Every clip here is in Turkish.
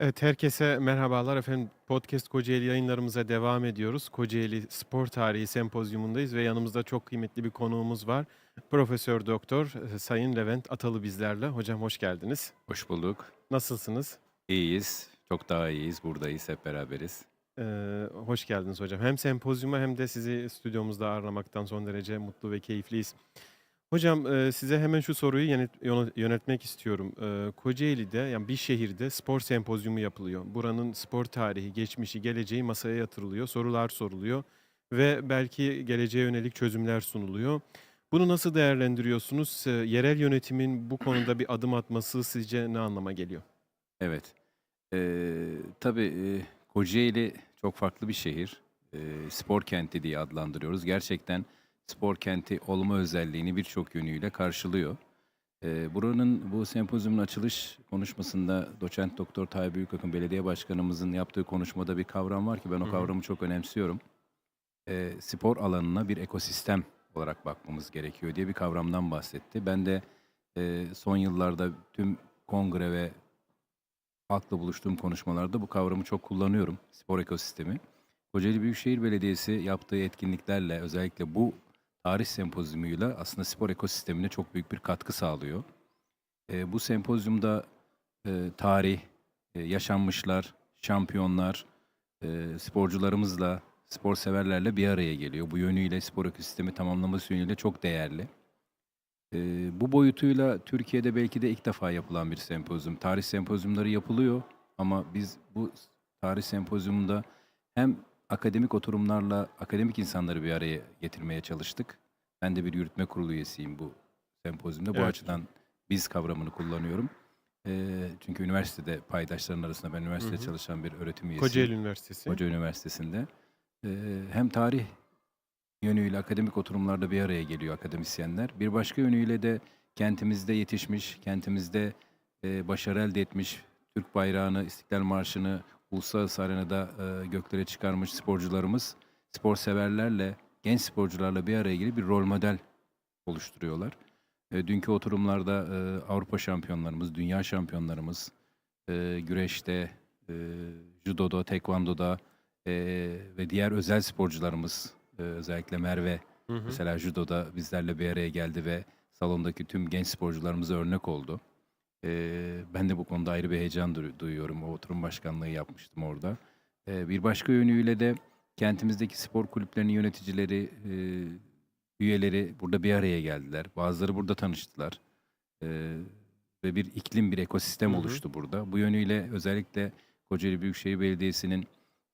Evet, herkese merhabalar efendim. Podcast Kocaeli yayınlarımıza devam ediyoruz. Kocaeli Spor Tarihi Sempozyumundayız ve yanımızda çok kıymetli bir konuğumuz var. Profesör Doktor e, Sayın Levent Atalı bizlerle. Hocam hoş geldiniz. Hoş bulduk. Nasılsınız? İyiyiz. Çok daha iyiyiz. Buradayız. Hep beraberiz. Ee, hoş geldiniz hocam. Hem sempozyuma hem de sizi stüdyomuzda ağırlamaktan son derece mutlu ve keyifliyiz. Hocam size hemen şu soruyu yönet- yönet- yöneltmek istiyorum. Kocaeli'de yani bir şehirde spor sempozyumu yapılıyor. Buranın spor tarihi, geçmişi, geleceği masaya yatırılıyor. Sorular soruluyor ve belki geleceğe yönelik çözümler sunuluyor. Bunu nasıl değerlendiriyorsunuz? Yerel yönetimin bu konuda bir adım atması sizce ne anlama geliyor? Evet. Ee, tabii Kocaeli çok farklı bir şehir. Ee, spor kenti diye adlandırıyoruz. Gerçekten spor kenti olma özelliğini birçok yönüyle karşılıyor. Ee, buranın bu sempozyumun açılış konuşmasında doçent doktor Tayyip Büyükakın Belediye Başkanımızın yaptığı konuşmada bir kavram var ki ben o kavramı çok önemsiyorum. Ee, spor alanına bir ekosistem olarak bakmamız gerekiyor diye bir kavramdan bahsetti. Ben de e, son yıllarda tüm kongre ve halkla buluştuğum konuşmalarda bu kavramı çok kullanıyorum. Spor ekosistemi. Kocaeli Büyükşehir Belediyesi yaptığı etkinliklerle özellikle bu tarih sempozyumuyla aslında spor ekosistemine çok büyük bir katkı sağlıyor. E, bu sempozyumda e, tarih, e, yaşanmışlar, şampiyonlar, e, sporcularımızla, spor severlerle bir araya geliyor. Bu yönüyle spor ekosistemi tamamlaması yönüyle çok değerli. Eee, bu boyutuyla Türkiye'de belki de ilk defa yapılan bir sempozyum. Tarih sempozyumları yapılıyor ama biz bu tarih sempozyumunda hem akademik oturumlarla akademik insanları bir araya getirmeye çalıştık. Ben de bir yürütme kurulu üyesiyim bu sempozyumda. Bu Evet açıdan biz kavramını kullanıyorum. Eee, çünkü üniversitede paydaşların arasında ben Hı üniversitede hı. çalışan bir öğretim üyesiyim. Kocaeli Üniversitesi. Hoca Üniversitesi'nde. Eee, hem tarih yönüyle akademik oturumlarda bir araya geliyor akademisyenler. Bir başka yönüyle de kentimizde yetişmiş, kentimizde e, başarı elde etmiş, Türk bayrağını, İstiklal Marşı'nı uluslararası arenada e, göklere çıkarmış sporcularımız, spor severlerle, genç sporcularla bir araya gelip bir rol model oluşturuyorlar. E, dünkü oturumlarda e, Avrupa şampiyonlarımız, dünya şampiyonlarımız, e, güreşte, e, judoda, tekvandoda e, ve diğer özel sporcularımız, e, özellikle Merve Hı hı. mesela judoda bizlerle bir araya geldi ve salondaki tüm genç sporcularımıza örnek oldu. E, ben de bu konuda ayrı bir heyecan du- duyuyorum. O oturum başkanlığı yapmıştım orada. E, bir başka yönüyle de kentimizdeki spor kulüplerinin yöneticileri, e, üyeleri burada bir araya geldiler. Bazıları burada tanıştılar. E, ve bir iklim, bir ekosistem Hı hı. oluştu burada. Bu yönüyle özellikle Kocaeli Büyükşehir Belediyesi'nin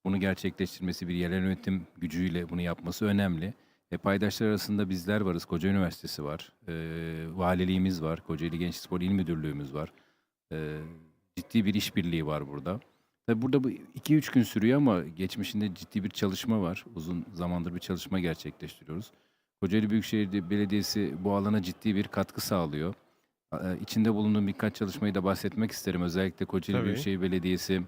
bunu gerçekleştirmesi, bir yerel yönetim gücüyle bunu yapması önemli. E, paydaşlar arasında bizler varız. Koca Üniversitesi var. E, valiliğimiz var. Kocaeli Gençlik Spor İl Müdürlüğümüz var. E, ciddi bir işbirliği var burada. Tabii burada bu 2-3 gün sürüyor ama geçmişinde ciddi bir çalışma var. Uzun zamandır bir çalışma gerçekleştiriyoruz. Kocaeli Büyükşehir Belediyesi bu alana ciddi bir katkı sağlıyor. E, İçinde bulunduğum birkaç çalışmayı da bahsetmek isterim. Özellikle Kocaeli Tabii. Büyükşehir Belediyesi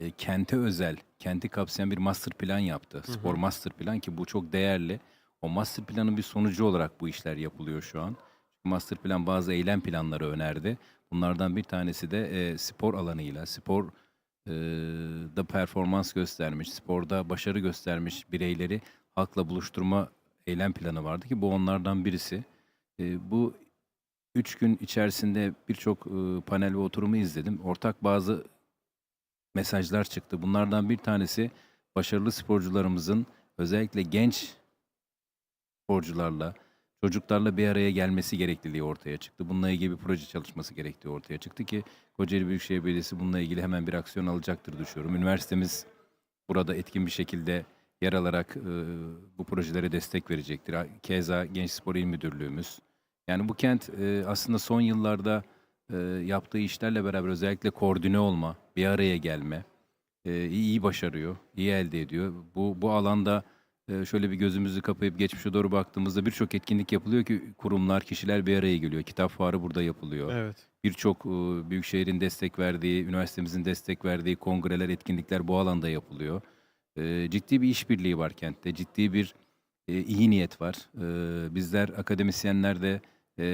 e, kente özel, kenti kapsayan bir master plan yaptı. Hı Spor hı. master plan ki bu çok değerli. O master planın bir sonucu olarak bu işler yapılıyor şu an. Master plan bazı eylem planları önerdi. Bunlardan bir tanesi de e, spor alanıyla, spor e, da performans göstermiş, sporda başarı göstermiş bireyleri halkla buluşturma eylem planı vardı ki bu onlardan birisi. E, bu üç gün içerisinde birçok e, panel ve oturumu izledim. Ortak bazı mesajlar çıktı. Bunlardan bir tanesi başarılı sporcularımızın özellikle genç sporcularla, çocuklarla bir araya gelmesi gerekliliği ortaya çıktı. Bununla ilgili bir proje çalışması gerektiği ortaya çıktı ki Kocaeli Büyükşehir Belediyesi bununla ilgili hemen bir aksiyon alacaktır düşünüyorum. Üniversitemiz burada etkin bir şekilde yer alarak e, bu projelere destek verecektir. Keza Genç Spor İl Müdürlüğümüz. Yani bu kent e, aslında son yıllarda e, yaptığı işlerle beraber özellikle koordine olma, bir araya gelme, e, iyi, başarıyor, iyi elde ediyor. Bu bu alanda e, şöyle bir gözümüzü kapayıp geçmişe doğru baktığımızda birçok etkinlik yapılıyor ki kurumlar, kişiler bir araya geliyor. Kitap fuarı burada yapılıyor. Evet. Birçok e, büyükşehirin destek verdiği, üniversitemizin destek verdiği kongreler, etkinlikler bu alanda yapılıyor. E, ciddi bir işbirliği var kentte, ciddi bir e, iyi niyet var. E, bizler akademisyenler de e,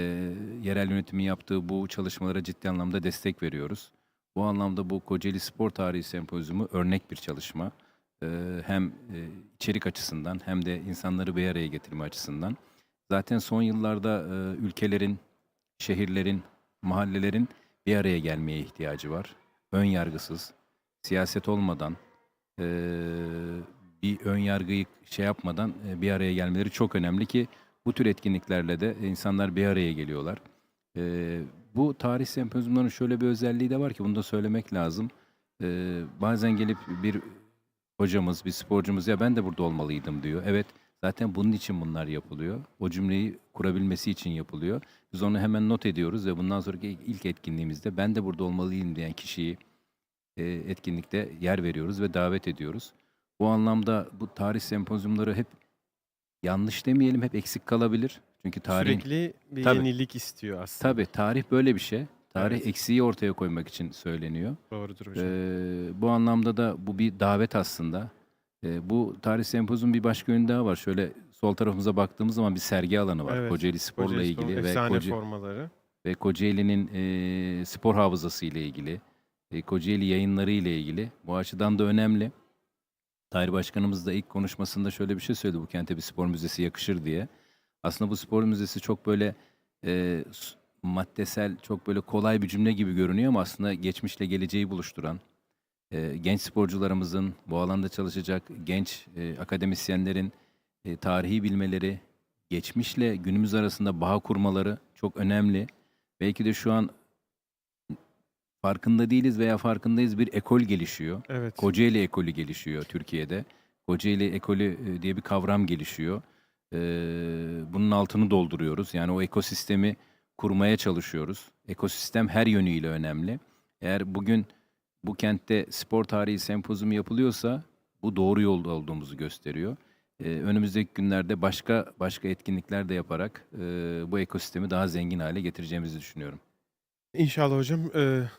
yerel yönetimin yaptığı bu çalışmalara ciddi anlamda destek veriyoruz. Bu anlamda bu Kocaeli Spor Tarihi Sempozyumu örnek bir çalışma. Ee, hem e, içerik açısından hem de insanları bir araya getirme açısından. Zaten son yıllarda e, ülkelerin, şehirlerin, mahallelerin bir araya gelmeye ihtiyacı var. Ön yargısız, siyaset olmadan, e, bir ön yargıyı şey yapmadan e, bir araya gelmeleri çok önemli ki bu tür etkinliklerle de insanlar bir araya geliyorlar. E, bu tarih sempozyumlarının şöyle bir özelliği de var ki bunu da söylemek lazım. E, bazen gelip bir hocamız, bir sporcumuz ya ben de burada olmalıydım diyor. Evet zaten bunun için bunlar yapılıyor. O cümleyi kurabilmesi için yapılıyor. Biz onu hemen not ediyoruz ve bundan sonraki ilk etkinliğimizde ben de burada olmalıyım diyen kişiyi e, etkinlikte yer veriyoruz ve davet ediyoruz. Bu anlamda bu tarih sempozyumları hep yanlış demeyelim hep eksik kalabilir. Çünkü tarihin Sürekli bir Tabii. yenilik istiyor aslında. tabii tarih böyle bir şey. Tarih Evet. eksiği ortaya koymak için söyleniyor. Doğrudur hocam. Ee, bu anlamda da bu bir davet aslında. Ee, bu tarih sempozyum bir başka yönü daha var. Şöyle sol tarafımıza baktığımız zaman bir sergi alanı var. Evet, Kocaeli Spor'la Kocaeli Spor, ilgili ve, efsane Koca- formaları. ve Kocaeli'nin e, spor hafızası ile ilgili, e, Kocaeli yayınları ile ilgili. Bu açıdan da önemli. Tarih Başkanımız da ilk konuşmasında şöyle bir şey söyledi. Bu kente bir spor müzesi yakışır diye. Aslında bu spor müzesi çok böyle e, maddesel, çok böyle kolay bir cümle gibi görünüyor ama aslında geçmişle geleceği buluşturan, e, genç sporcularımızın, bu alanda çalışacak genç e, akademisyenlerin e, tarihi bilmeleri, geçmişle günümüz arasında bağ kurmaları çok önemli. Belki de şu an farkında değiliz veya farkındayız bir ekol gelişiyor. Evet. Kocaeli ekolü gelişiyor Türkiye'de. Kocaeli ekolü e, diye bir kavram gelişiyor. Ee, bunun altını dolduruyoruz. Yani o ekosistemi kurmaya çalışıyoruz. Ekosistem her yönüyle önemli. Eğer bugün bu kentte spor tarihi sempozyumu yapılıyorsa bu doğru yolda olduğumuzu gösteriyor. Ee, önümüzdeki günlerde başka başka etkinlikler de yaparak e, bu ekosistemi daha zengin hale getireceğimizi düşünüyorum. İnşallah hocam.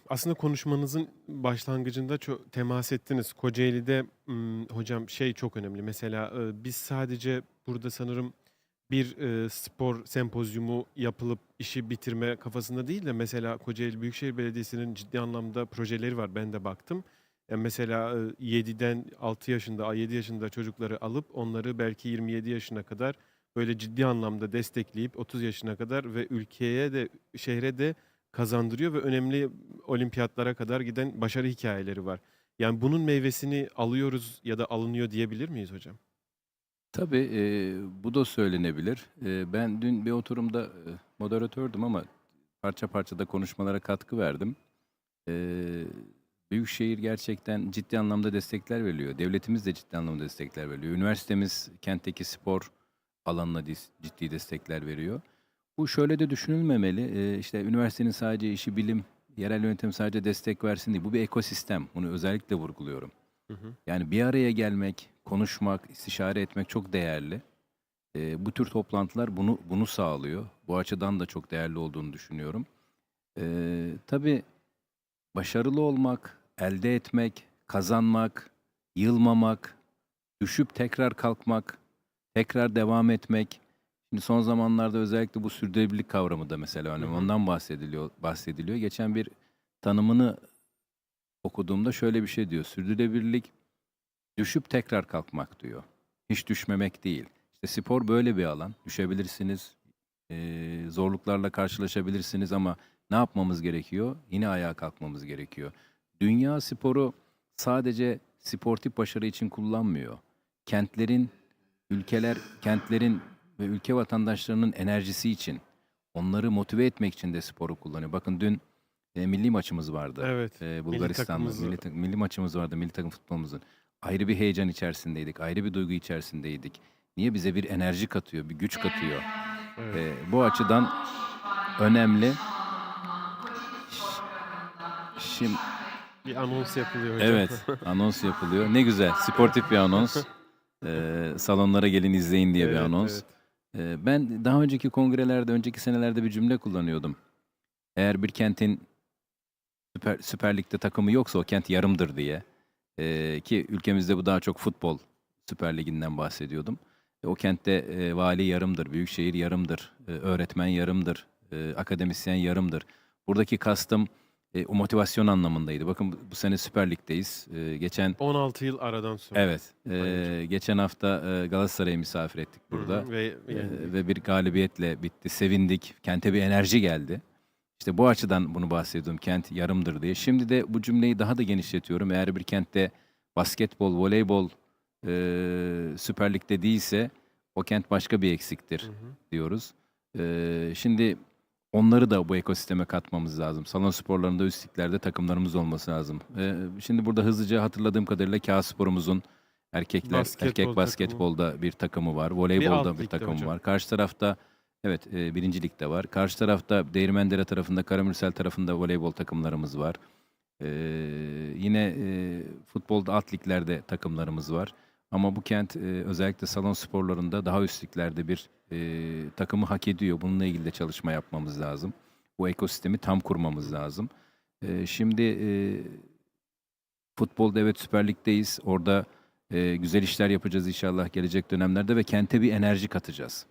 Aslında konuşmanızın başlangıcında çok temas ettiniz. Kocaeli'de hocam şey çok önemli. Mesela biz sadece burada sanırım bir spor sempozyumu yapılıp işi bitirme kafasında değil de mesela Kocaeli Büyükşehir Belediyesi'nin ciddi anlamda projeleri var. Ben de baktım. Yani mesela eee, 7'den 6 yaşında, 7 yaşında çocukları alıp onları belki 27 yaşına kadar böyle ciddi anlamda destekleyip 30 yaşına kadar ve ülkeye de şehre de kazandırıyor ve önemli olimpiyatlara kadar giden başarı hikayeleri var. Yani bunun meyvesini alıyoruz ya da alınıyor diyebilir miyiz hocam? Tabii e, bu da söylenebilir. E, ben dün bir oturumda e, moderatördüm ama parça parça da konuşmalara katkı verdim. E, Büyükşehir gerçekten ciddi anlamda destekler veriyor. Devletimiz de ciddi anlamda destekler veriyor. Üniversitemiz kentteki spor alanına ciddi destekler veriyor. Bu şöyle de düşünülmemeli. E, işte üniversitenin sadece işi bilim, yerel yönetim sadece destek versin değil. Bu bir ekosistem. Bunu özellikle vurguluyorum. Hı hı. Yani bir araya gelmek, konuşmak, istişare etmek çok değerli. Ee, bu tür toplantılar bunu bunu sağlıyor. Bu açıdan da çok değerli olduğunu düşünüyorum. Ee, tabii başarılı olmak, elde etmek, kazanmak, yılmamak, düşüp tekrar kalkmak, tekrar devam etmek. Şimdi son zamanlarda özellikle bu sürdürülebilirlik kavramı da mesela önemli. Hı hı. Ondan bahsediliyor, bahsediliyor. Geçen bir tanımını okuduğumda şöyle bir şey diyor. Sürdürülebilirlik düşüp tekrar kalkmak diyor. Hiç düşmemek değil. İşte spor böyle bir alan. Düşebilirsiniz, eee, zorluklarla karşılaşabilirsiniz ama ne yapmamız gerekiyor? Yine ayağa kalkmamız gerekiyor. Dünya sporu sadece sportif başarı için kullanmıyor. Kentlerin, ülkeler, kentlerin ve ülke vatandaşlarının enerjisi için, onları motive etmek için de sporu kullanıyor. Bakın dün e, milli maçımız vardı. Evet. Ee, Bulgaristan'la takımımızı- milli, tak- milli maçımız vardı, milli takım futbolumuzun. Ayrı bir heyecan içerisindeydik, ayrı bir duygu içerisindeydik. Niye bize bir enerji katıyor, bir güç katıyor. Evet. Ee, bu açıdan önemli. Şimdi Bir anons yapılıyor hocam. evet, anons yapılıyor. Ne güzel, sportif bir anons. Ee, salonlara gelin izleyin diye bir Evet, anons. evet. Ee, ben daha önceki kongrelerde, önceki senelerde bir cümle kullanıyordum. Eğer bir kentin Süper, Süper Lig'de takımı yoksa o kent yarımdır diye. Ee, ki ülkemizde bu daha çok futbol Süper Ligi'nden bahsediyordum. E, o kentte e, vali yarımdır, büyükşehir yarımdır, e, öğretmen yarımdır, e, akademisyen yarımdır. Buradaki kastım e, o motivasyon anlamındaydı. Bakın bu- bu sene Süper Lig'deyiz. E, geçen 16 yıl aradan sonra. evet e, geçen hafta e, Galatasaray'ı misafir ettik Hı hı, burada. Ve E, ve bir galibiyetle bitti. Sevindik. Kente bir enerji geldi. İşte bu açıdan bunu bahsediyorum. Kent yarımdır diye. Şimdi de bu cümleyi daha da genişletiyorum. Eğer bir kentte basketbol, voleybol e, Süper Lig'de değilse o kent başka bir eksiktir Hı hı. diyoruz. E, şimdi onları da bu ekosisteme katmamız lazım. Salon sporlarında üst liglerde takımlarımız olması lazım. E, şimdi burada hızlıca hatırladığım kadarıyla Kağıt Sporumuzun erkekler Basketbol erkek takımı. basketbolda bir takımı var. Voleybolda bir, ligde takımı hocam. var. Karşı tarafta evet e, birinci ligde var. Karşı tarafta Değirmendere tarafında Karamürsel tarafında voleybol takımlarımız var. E, yine e, futbolda alt liglerde takımlarımız var. Ama bu kent e, özellikle salon sporlarında daha üst liglerde bir e, takımı hak ediyor. Bununla ilgili de çalışma yapmamız lazım. Bu ekosistemi tam kurmamız lazım. E, şimdi e, futbolda evet Süper Lig'deyiz. Orada e, güzel işler yapacağız inşallah gelecek dönemlerde ve kente bir enerji katacağız.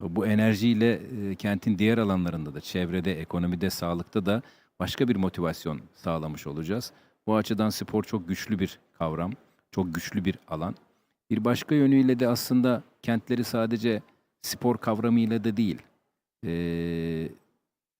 Bu enerjiyle e, kentin diğer alanlarında da çevrede, ekonomide, sağlıkta da başka bir motivasyon sağlamış olacağız. Bu açıdan spor çok güçlü bir kavram, çok güçlü bir alan. Bir başka yönüyle de aslında kentleri sadece spor kavramıyla da değil, e,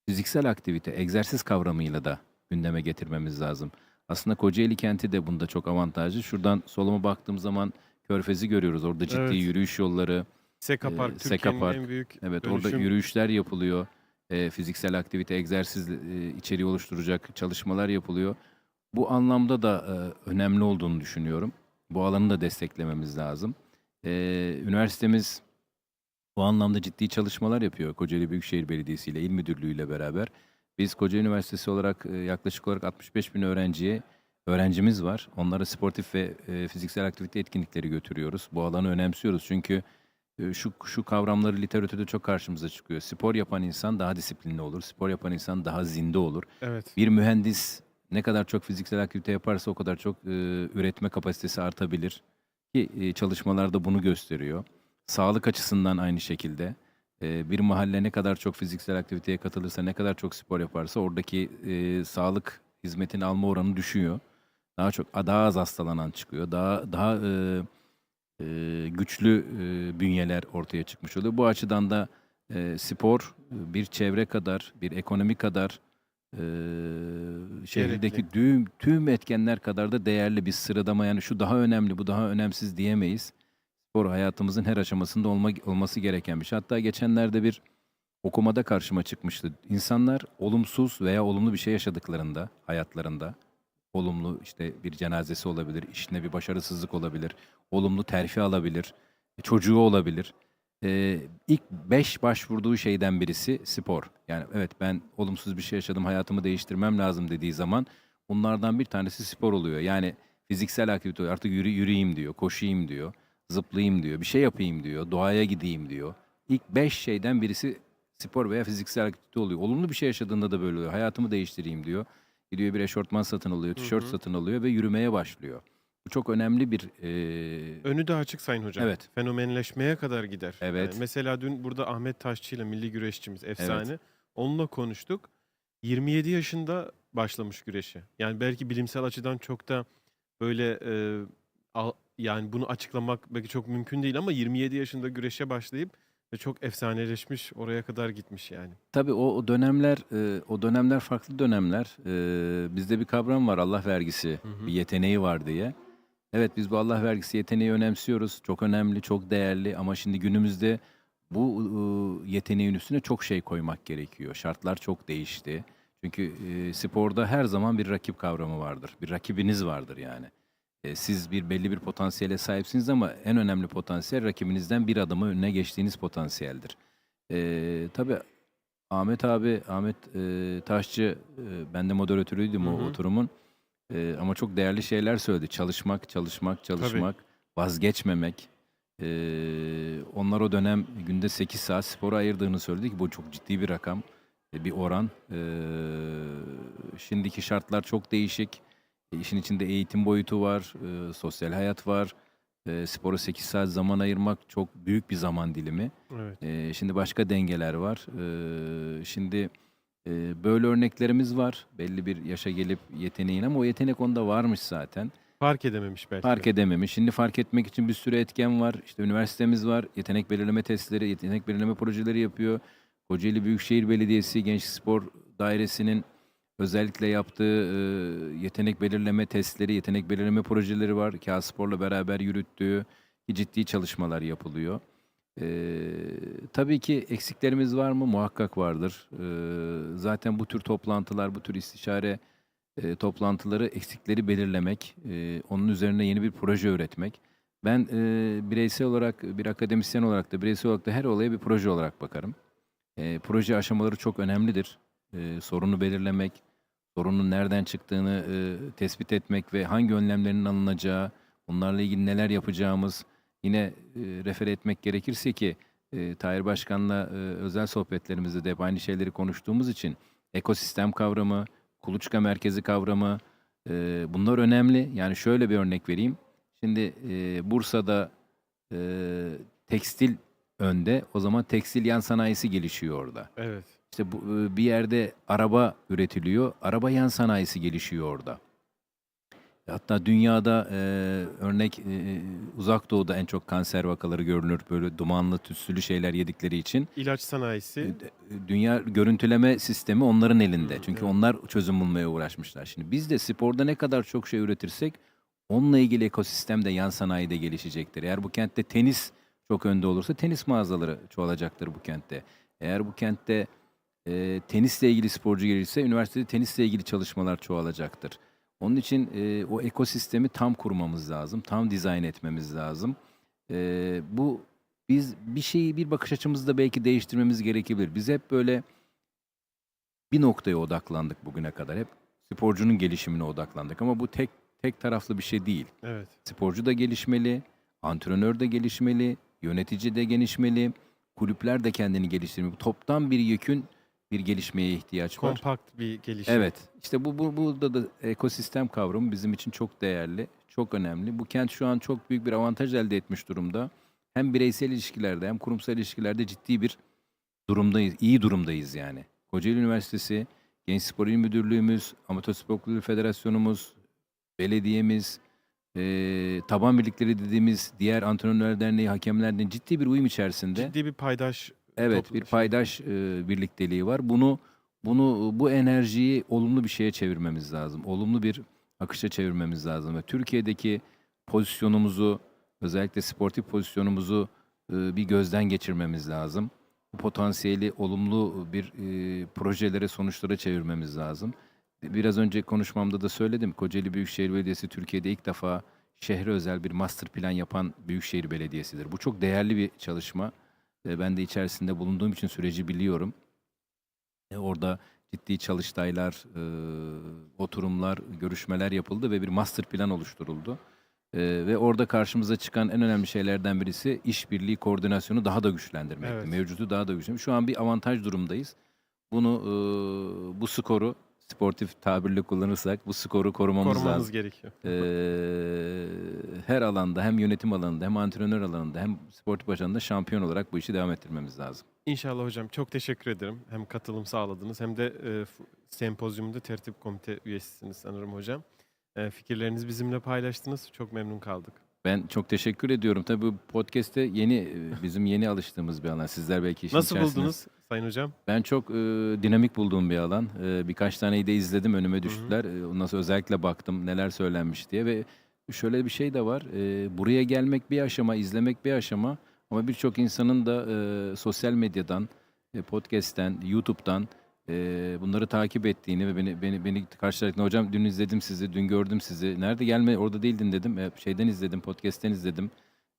fiziksel aktivite, egzersiz kavramıyla da gündeme getirmemiz lazım. Aslında Kocaeli kenti de bunda çok avantajlı. Şuradan soluma baktığım zaman Körfez'i görüyoruz. Orada ciddi Evet. yürüyüş yolları, Seka Park Seka Türkiye'nin Park. en büyük Evet dönüşüm. orada yürüyüşler yapılıyor. Ee, fiziksel aktivite, egzersiz e, içeriği oluşturacak çalışmalar yapılıyor. Bu anlamda da e, önemli olduğunu düşünüyorum. Bu alanı da desteklememiz lazım. Ee, üniversitemiz bu anlamda ciddi çalışmalar yapıyor. Kocaeli Büyükşehir Belediyesi ile İl Müdürlüğü ile beraber. Biz Kocaeli Üniversitesi olarak e, yaklaşık olarak 65 bin öğrenciye öğrencimiz var. Onlara sportif ve e, fiziksel aktivite etkinlikleri götürüyoruz. Bu alanı önemsiyoruz çünkü e, şu şu kavramları literatürde çok karşımıza çıkıyor. Spor yapan insan daha disiplinli olur. Spor yapan insan daha zinde olur. Evet. Bir mühendis ne kadar çok fiziksel aktivite yaparsa o kadar çok e, üretme kapasitesi artabilir. Ki e, çalışmalarda bunu gösteriyor. Sağlık açısından aynı şekilde. E, bir mahalle ne kadar çok fiziksel aktiviteye katılırsa, ne kadar çok spor yaparsa oradaki e, sağlık hizmetini alma oranı düşüyor. Daha çok daha az hastalanan çıkıyor. Daha daha e, e, güçlü e, bünyeler ortaya çıkmış oluyor. Bu açıdan da e, spor bir çevre kadar, bir ekonomi kadar, e, şehirdeki tüm, tüm etkenler kadar da değerli bir sıralama. Yani şu daha önemli, bu daha önemsiz diyemeyiz. Spor hayatımızın her aşamasında olma, olması gereken bir şey. Hatta geçenlerde bir okumada karşıma çıkmıştı. İnsanlar olumsuz veya olumlu bir şey yaşadıklarında hayatlarında, olumlu işte bir cenazesi olabilir, işinde bir başarısızlık olabilir, olumlu terfi alabilir, çocuğu olabilir. Ee, ilk beş başvurduğu şeyden birisi spor. Yani evet ben olumsuz bir şey yaşadım, hayatımı değiştirmem lazım dediği zaman bunlardan bir tanesi spor oluyor. Yani fiziksel aktivite oluyor. Artık yürü, yürüyeyim diyor, koşayım diyor, zıplayayım diyor, bir şey yapayım diyor, doğaya gideyim diyor. İlk beş şeyden birisi spor veya fiziksel aktivite oluyor. Olumlu bir şey yaşadığında da böyle oluyor. Hayatımı değiştireyim diyor. Gidiyor bir eşortman satın alıyor, tişört satın alıyor ve yürümeye başlıyor. Bu çok önemli bir e, Önü de açık Sayın Hocam. Evet. Fenomenleşmeye kadar gider. Evet. Yani mesela dün burada Ahmet Taşçı ile milli güreşçimiz efsane. Onunla konuştuk. 27 yaşında başlamış güreşe. Yani belki bilimsel açıdan çok da böyle e, al- yani bunu açıklamak belki çok mümkün değil ama 27 yaşında güreşe başlayıp ve çok efsaneleşmiş oraya kadar gitmiş yani. Tabii o, o dönemler e, o dönemler farklı dönemler. E, bizde bir kavram var Allah vergisi, Hı hı. bir yeteneği var diye. Evet biz bu Allah vergisi yeteneği önemsiyoruz. Çok önemli, çok değerli ama şimdi günümüzde bu e, yeteneğin üstüne çok şey koymak gerekiyor. Şartlar çok değişti. Çünkü e, sporda her zaman bir rakip kavramı vardır. Bir rakibiniz vardır yani. E, siz bir belli bir potansiyele sahipsiniz ama en önemli potansiyel rakibinizden bir adımı önüne geçtiğiniz potansiyeldir. E, tabii Ahmet abi, Ahmet e, Taşçı, e, ben de moderatörüydüm Hı o hı. oturumun. E, ama çok değerli şeyler söyledi. Çalışmak, çalışmak, çalışmak, vazgeçmemek. E, onlar o dönem günde 8 saat spora ayırdığını söyledi ki bu çok ciddi bir rakam, e, bir oran. E, şimdiki şartlar çok değişik. E, işin içinde eğitim boyutu var, e, sosyal hayat var. E, spora 8 saat zaman ayırmak çok büyük bir zaman dilimi. Evet. Ee, şimdi başka dengeler var. Ee, şimdi Ee, böyle örneklerimiz var. Belli bir yaşa gelip yeteneğin ama o yetenek onda varmış zaten. Fark edememiş belki. Fark de. edememiş. Şimdi fark etmek için bir sürü etken var. İşte üniversitemiz var. Yetenek belirleme testleri, yetenek belirleme projeleri yapıyor. Kocaeli Büyükşehir Belediyesi Gençlik Spor Dairesi'nin özellikle yaptığı e, yetenek belirleme testleri, yetenek belirleme projeleri var. Kağıt Spor'la beraber yürüttüğü ciddi çalışmalar yapılıyor. Ee, tabii ki eksiklerimiz var mı? Muhakkak vardır. Ee, zaten bu tür toplantılar, bu tür istişare e, toplantıları eksikleri belirlemek, e, onun üzerine yeni bir proje üretmek. Ben e, bireysel olarak, bir akademisyen olarak da bireysel olarak da her olaya bir proje olarak bakarım. E, proje aşamaları çok önemlidir. E, sorunu belirlemek, sorunun nereden çıktığını e, tespit etmek ve hangi önlemlerin alınacağı, bunlarla ilgili neler yapacağımız yine e, refere etmek gerekirse ki e, Tahir Başkan'la e, özel sohbetlerimizde de hep aynı şeyleri konuştuğumuz için ekosistem kavramı, kuluçka merkezi kavramı e, bunlar önemli. Yani şöyle bir örnek vereyim. Şimdi e, Bursa'da e, tekstil önde. O zaman tekstil yan sanayisi gelişiyor orada. Evet. İşte bu, e, bir yerde araba üretiliyor. Araba yan sanayisi gelişiyor orada. Hatta dünyada e, örnek e, uzak doğuda en çok kanser vakaları görülür. Böyle dumanlı, tütsülü şeyler yedikleri için. İlaç sanayisi. E, Dünya görüntüleme sistemi onların elinde. Hı, Çünkü evet. onlar çözüm bulmaya uğraşmışlar. Şimdi biz de sporda ne kadar çok şey üretirsek onunla ilgili ekosistem de yan sanayide gelişecektir. Eğer bu kentte tenis çok önde olursa tenis mağazaları çoğalacaktır bu kentte. Eğer bu kentte e, tenisle ilgili sporcu gelirse üniversitede tenisle ilgili çalışmalar çoğalacaktır. Onun için e, o ekosistemi tam kurmamız lazım, tam dizayn etmemiz lazım. E, bu biz bir şeyi bir bakış açımızı da belki değiştirmemiz gerekebilir. Biz hep böyle bir noktaya odaklandık bugüne kadar. Hep sporcunun gelişimine odaklandık ama bu tek tek taraflı bir şey değil. Evet. Sporcu da gelişmeli, antrenör de gelişmeli, yönetici de gelişmeli, kulüpler de kendini geliştirmeli. Toptan bir yükün bir gelişmeye ihtiyaç var. Kompakt bir gelişim. Evet. İşte bu, bu burada da ekosistem kavramı bizim için çok değerli, çok önemli. Bu kent şu an çok büyük bir avantaj elde etmiş durumda. Hem bireysel ilişkilerde hem kurumsal ilişkilerde ciddi bir durumdayız, iyi durumdayız yani. Kocaeli Üniversitesi, Genç Spor İl Müdürlüğümüz, Amatör Spor Kulübü Federasyonumuz, belediyemiz, eee, taban birlikleri dediğimiz diğer antrenörler derneği, hakemler derneği ciddi bir uyum içerisinde. Ciddi bir paydaş Evet, toplu- bir paydaş e, birlikteliği var. Bunu bunu bu enerjiyi olumlu bir şeye çevirmemiz lazım. Olumlu bir akışa çevirmemiz lazım ve Türkiye'deki pozisyonumuzu özellikle sportif pozisyonumuzu e, bir gözden geçirmemiz lazım. Bu potansiyeli olumlu bir e, projelere, sonuçlara çevirmemiz lazım. Biraz önce konuşmamda da söyledim. Kocaeli Büyükşehir Belediyesi Türkiye'de ilk defa şehre özel bir master plan yapan büyükşehir belediyesidir. Bu çok değerli bir çalışma. E, Ben de içerisinde bulunduğum için süreci biliyorum. E, Orada ciddi çalıştaylar, e, oturumlar, görüşmeler yapıldı ve bir master plan oluşturuldu. E, Ve orada karşımıza çıkan en önemli şeylerden birisi işbirliği koordinasyonu daha da güçlendirmekti. Evet. Mevcutu daha da güçlendirmek. Şu an bir avantaj durumdayız. Bunu e, bu skoru sportif tabirle kullanırsak bu skoru korumamız lazım. korumamız gerekiyor. Ee, her alanda hem yönetim alanında hem antrenör alanında hem sportif alanında şampiyon olarak bu işi devam ettirmemiz lazım. İnşallah hocam. Çok teşekkür ederim. Hem katılım sağladınız hem de e, sempozyumda tertip komite üyesisiniz sanırım hocam. E, fikirlerinizi bizimle paylaştınız. Çok memnun kaldık. Ben çok teşekkür ediyorum. Tabii bu podcast'te yeni e, bizim yeni alıştığımız bir alan. Sizler belki işin Nasıl içerisinde- buldunuz Sayın Hocam? Ben çok e, dinamik bulduğum bir alan. E, birkaç taneyi de izledim önüme düştüler. E, ondan sonra özellikle baktım neler söylenmiş diye ve şöyle bir şey de var. E, buraya gelmek bir aşama, izlemek bir aşama ama birçok insanın da e, sosyal medyadan, e, podcast'ten, YouTube'dan e, bunları takip ettiğini ve beni beni beni karşılaştığında hocam dün izledim sizi, dün gördüm sizi. Nerede gelme orada değildin dedim. E, şeyden izledim, podcast'ten izledim.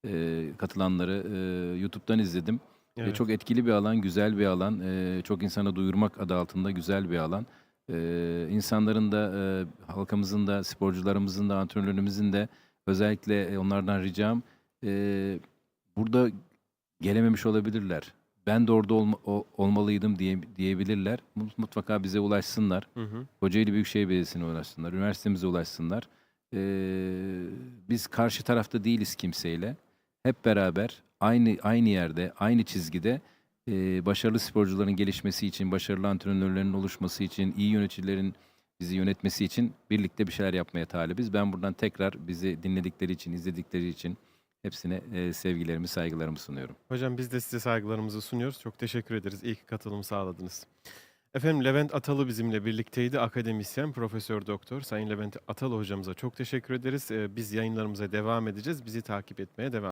E, katılanları e, YouTube'dan izledim. Evet. Çok etkili bir alan, güzel bir alan. E, çok insana duyurmak adı altında güzel bir alan. E, insanların da, e, halkımızın da, sporcularımızın da, antrenörlerimizin de özellikle e, onlardan ricam e, burada gelememiş olabilirler. Ben de orada olma- o- olmalıydım diye, diyebilirler. Mut- Mutlaka bize ulaşsınlar. Hı hı. Kocaeli Büyükşehir Belediyesi'ne ulaşsınlar, üniversitemize ulaşsınlar. Ee, biz karşı tarafta değiliz kimseyle. Hep beraber aynı aynı yerde, aynı çizgide e, başarılı sporcuların gelişmesi için, başarılı antrenörlerin oluşması için, iyi yöneticilerin bizi yönetmesi için birlikte bir şeyler yapmaya talibiz. Ben buradan tekrar bizi dinledikleri için, izledikleri için hepsine e, sevgilerimi, saygılarımı sunuyorum. Hocam biz de size saygılarımızı sunuyoruz. Çok teşekkür ederiz. İyi ki katılım sağladınız. Efendim Levent Atalı bizimle birlikteydi. Akademisyen, Profesör Doktor. Sayın Levent Atalı hocamıza çok teşekkür ederiz. Biz yayınlarımıza devam edeceğiz. Bizi takip etmeye devam